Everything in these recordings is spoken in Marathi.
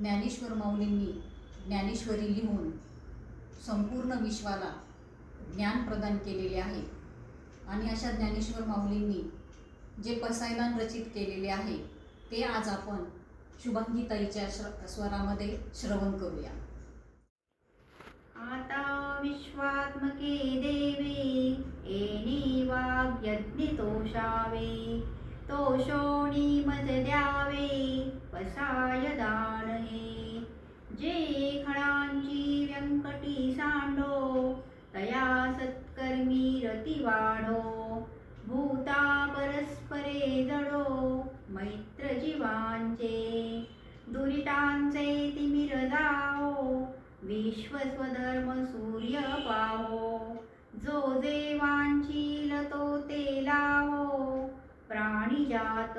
ज्ञानेश्वर माऊलींनी ज्ञानेश्वरी लिहून संपूर्ण विश्वाला ज्ञान प्रदान केलेले आहे. आणि अशा ज्ञानेश्वर माऊलींनी जे पसायदान रचित केलेले आहे ते आज आपण शुभांगीताईच्या श्र स्वरामध्ये श्रवण करूया. आता विश्वात्मके देवी तोषोणी मज द्यावे पसाय दान हे जे खळांची व्यंकटी सांडो तया सत्कर्मी रती वाढो. भूता परस्परे जडो मैत्र जीवांचे दुरिटांचे तिमिर जाओ विश्व स्वधर्म सूर्य पाहो जो जे जात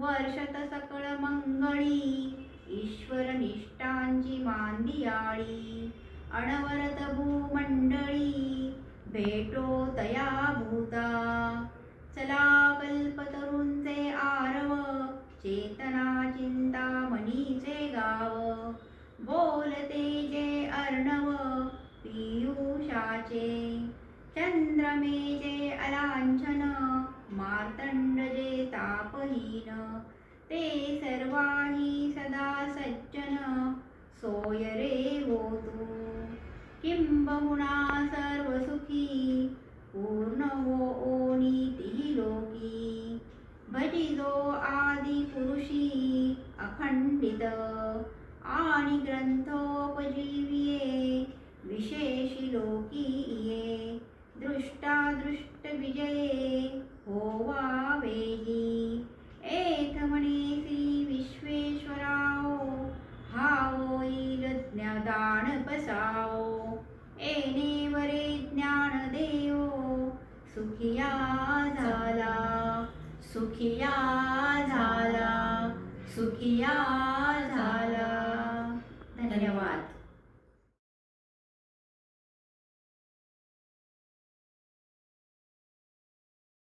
वर्षत सकळ मंगळी ईश्वर निष्ठांची मांदियाळी अणवरत भूमंडळी भेटो तया भूता. चला कल्पतरूंचे आरव चेतना चिंतामणीचे गाव. बोलते जे अर्णव पियुषाचे चंद्रमे जे अलांछन. मार्तंड जे तापहीन ते सर्वाही सदा सज्जन सोयरे होतु किंबहुणा सर्वसुखी पूर्ण हो ओणीती लोकी। भजिजो आदि पुरुषी अखंडित आणि ग्रंथोपजीविये विशेषी लोकी ये दृष्टादृष्ट विजये एक म्हणे श्री विश्वेश्वराओ हा होईल ज्ञादान पसाओ एने वरे ज्ञान देओ सुखिया झाला सुखिया झाला सुखिया झाला. धन्यवाद.